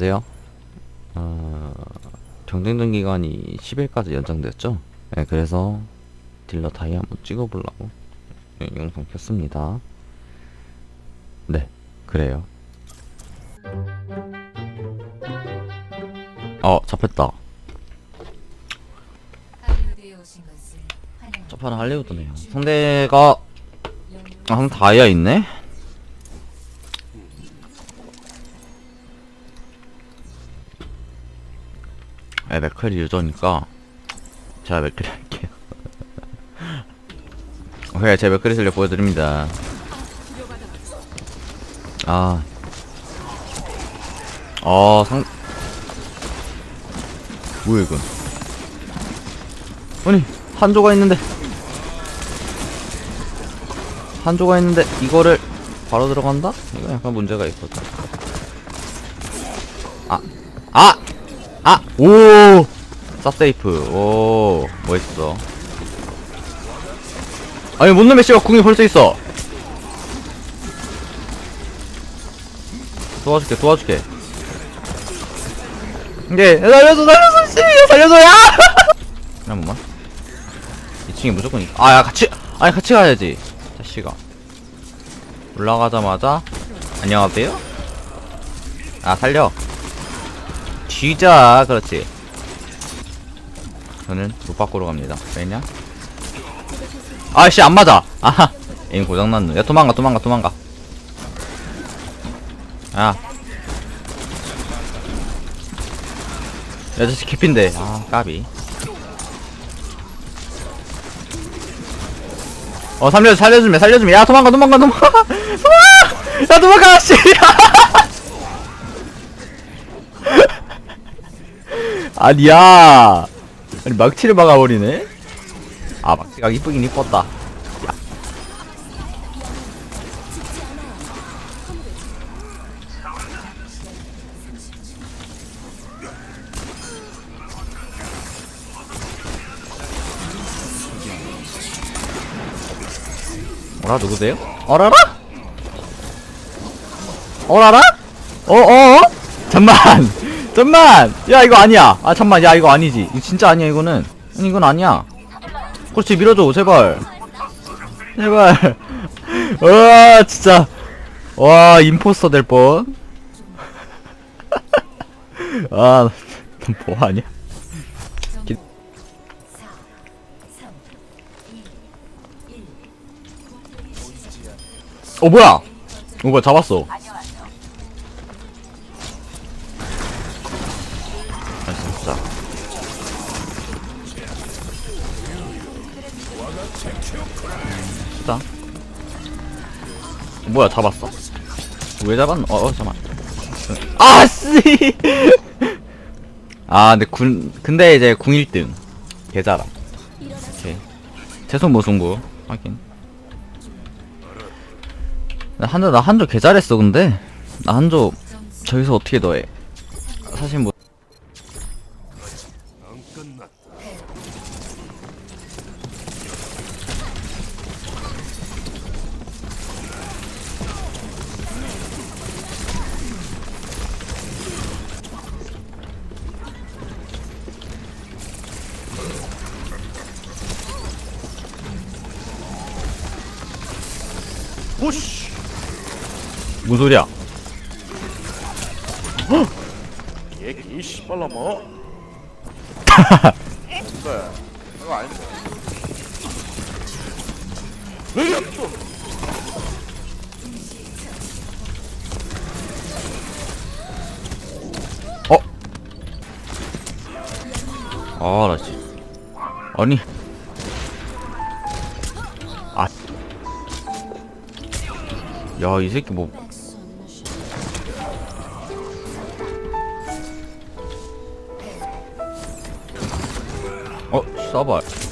안녕하세요. 어, 경쟁전 기간이 10일까지 연장됐죠? 네, 그래서 딜러 다이 한번 찍어보려고 네, 영상 켰습니다. 네, 그래요. 어, 잡혔다. 첫판은 할리우드네요. 상대가, 아, 상대 다이아 있네? 네, 맥클이 유저니까 제가 맥클이 할게요. 오케이, 제 맥클이 실력 보여드립니다. 아, 어, 상, 뭐야 이건? 아니, 한조가 있는데. 한조가 있는데 이거를 바로 들어간다? 이거 약간 문제가 있거든. 아, 아, 아, 오, 쌉세이프, 오, 멋있어. 아니 못놈의 씨가 궁이 벌써 있어. 도와줄게, 도와줄게. 네, 살려줘, 살려줘, 씨, 살려줘, 야! 잠깐만. 2층에 무조건 있... 아, 야, 같이, 아니, 같이 가야지. 자식아. 올라가자마자, 안녕하세요? 아, 살려. 쥐자, 그렇지. 저는 못 바꾸러 갑니다. 왜냐? 아씨, 안 맞아! 아하! 에임 고장났네. 야, 도망가, 도망가, 도망가. 야. 야, 자식 개핀데. 아, 까비. 어 살려 살려주면 살려주면 야 도망가 도망가 도망가 도망가 야 도망가 씨 아니야 아니 막치를 막아버리네 아 막치가 이쁘긴 이뻤다 야. 어라 누구세요? 어라라? 어라라? 어어? 잠만 잠만! 야 이거 아니야. 아 잠만. 야 이거 아니지. 이거 진짜 아니야 이거는. 아니 이건 아니야. 그렇지 밀어줘 제발. 제발. 와 진짜. 와 임포스터 될 뻔. 아 뭐하냐? 기- 3, 2, 1. 어 뭐야? 어 뭐야 잡았어 어, 뭐야 잡았어. 왜 잡았노? 어, 어 잠만. 아 씨! 아 근데 군 근데 이제 궁 1등. 개잘함. 오케이. 최소 모승부 확인. 나 한조 나 한조 개 잘했어 근데. 나 한조 저기서 어떻게 더해? 사실 뭐 오씨 무슨 소리야 얘기 씨발라 뭐? 뭔데? 이거 아닌데. 또? 어? 아, 나 씨. 아니. 야, 이 새끼 뭐. 어, 써봐.